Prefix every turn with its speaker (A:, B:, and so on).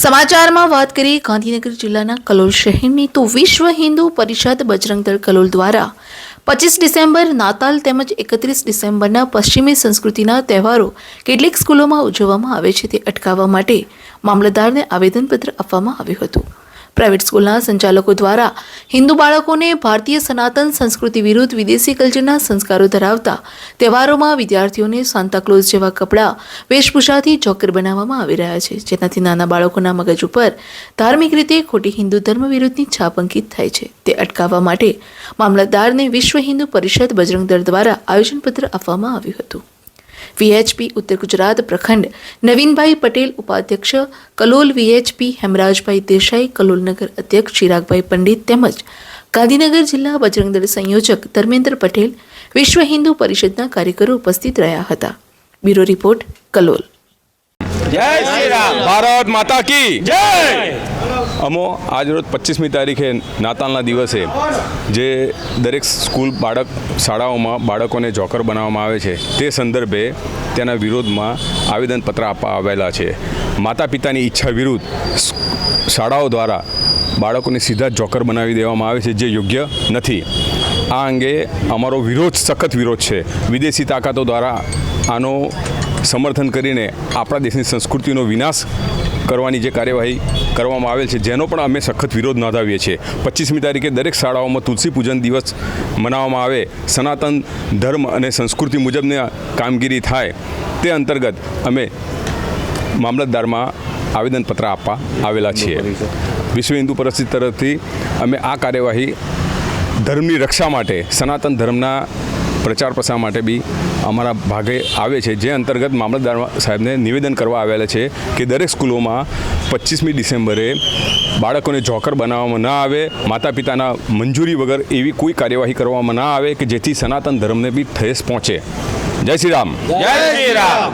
A: સમાચારમાં વાત કરીએ ગાંધીનગર જિલ્લાના કલોલ શહેરની, તો વિશ્વ હિન્દુ પરિષદ બજરંગ દળ કલોલ દ્વારા પચીસ ડિસેમ્બર, નાતાલ તેમજ એકત્રીસ ડિસેમ્બરના પશ્ચિમી સંસ્કૃતિના તહેવારો કેટલીક સ્કૂલોમાં ઉજવવામાં આવે છે તે અટકાવવા માટે મામલતદારને આવેદનપત્ર આપવામાં આવ્યું હતું. પ્રાઇવેટ સ્કૂલના સંચાલકો દ્વારા હિન્દુ બાળકોને ભારતીય સનાતન સંસ્કૃતિ વિરુદ્ધ વિદેશી કલ્ચરના સંસ્કારો ધરાવતા તહેવારોમાં વિદ્યાર્થીઓને સાન્તાક્લોઝ જેવા કપડાં વેશભૂષાથી જોકર બનાવવામાં આવી રહ્યા છે, જેનાથી નાના બાળકોના મગજ ઉપર ધાર્મિક રીતે ખોટી હિન્દુ ધર્મ વિરુદ્ધની છાપ અંકિત થાય છે. તે અટકાવવા માટે મામલતદારને વિશ્વ હિન્દુ પરિષદ બજરંગ દળ દ્વારા આયોજનપત્ર આપવામાં આવ્યું હતું. વીએચપી ઉત્તર ગુજરાત પ્રખંડ નવીનભાઈ પટેલ ઉપાધ્યક્ષ કલોલ વીએચપી હેમરાજભાઈ દેસાઈ કલોલનગર અધ્યક્ષ ચિરાગભાઈ પંડિત તેમજ ગાંધીનગર જિલ્લા બજરંગદળ સંયોજક ધર્મેન્દ્ર પટેલ વિશ્વ હિન્દુ પરિષદના કાર્યકરો ઉપસ્થિત રહ્યા હતા. Bureau report Kalol.
B: જય શ્રી રામ. ભારત માતા કી. જય. અમો આજરોજ પચીસમી તારીખે નાતાલના દિવસે જે દરેક સ્કૂલ બાળક શાળાઓમાં બાળકોને જોકર બનાવવામાં આવે છે, તે સંદર્ભે તેના વિરોધમાં આવેદનપત્ર આપવા આવેલા છે. માતા પિતાની ઈચ્છા વિરુદ્ધ શાળાઓ દ્વારા બાળકોને સીધા જોકર બનાવી દેવામાં આવે છે, જે યોગ્ય નથી. આ અંગે અમારો વિરોધ, સખત વિરોધ છે. વિદેશી તાકાતો દ્વારા આનો સમર્થન કરીને આપણા દેશની સંસ્કૃતિનો વિનાશ કરવાની જે કાર્યવાહી કરવામાં આવેલ છે, જેનો પણ અમે સખત વિરોધ નોંધાવીએ છીએ. પચીસમી તારીખે દરેક શાળાઓમાં તુલસી પૂજન દિવસ મનાવવામાં આવે. સનાતન ધર્મ અને સંસ્કૃતિ મુજબની કામગીરી થાય. તે અંતર્ગત અમે મામલતદારમાં આવેદનપત્ર આપવા આવેલા છીએ. વિશ્વ હિન્દુ પરિષદ તરફથી અમે આ કાર્યવાહી ધર્મની રક્ષા માટે, સનાતન ધર્મના પ્રચાર પ્રસાર માટે બી અમારા ભાગે આવે છે. જે અંતર્ગત મામલતદાર સાહેબને નિવેદન કરવા આવેલા છે કે દરેક સ્કૂલોમાં પચીસમી ડિસેમ્બરે બાળકોને જોકર બનાવવામાં ના આવે માતા પિતાના મંજૂરી વગર એવી કોઈ કાર્યવાહી કરવામાં ના આવે કે જેથી સનાતન ધર્મને બી ઠેસ પહોંચે. જય શ્રી રામ.
C: જય શ્રી રામ.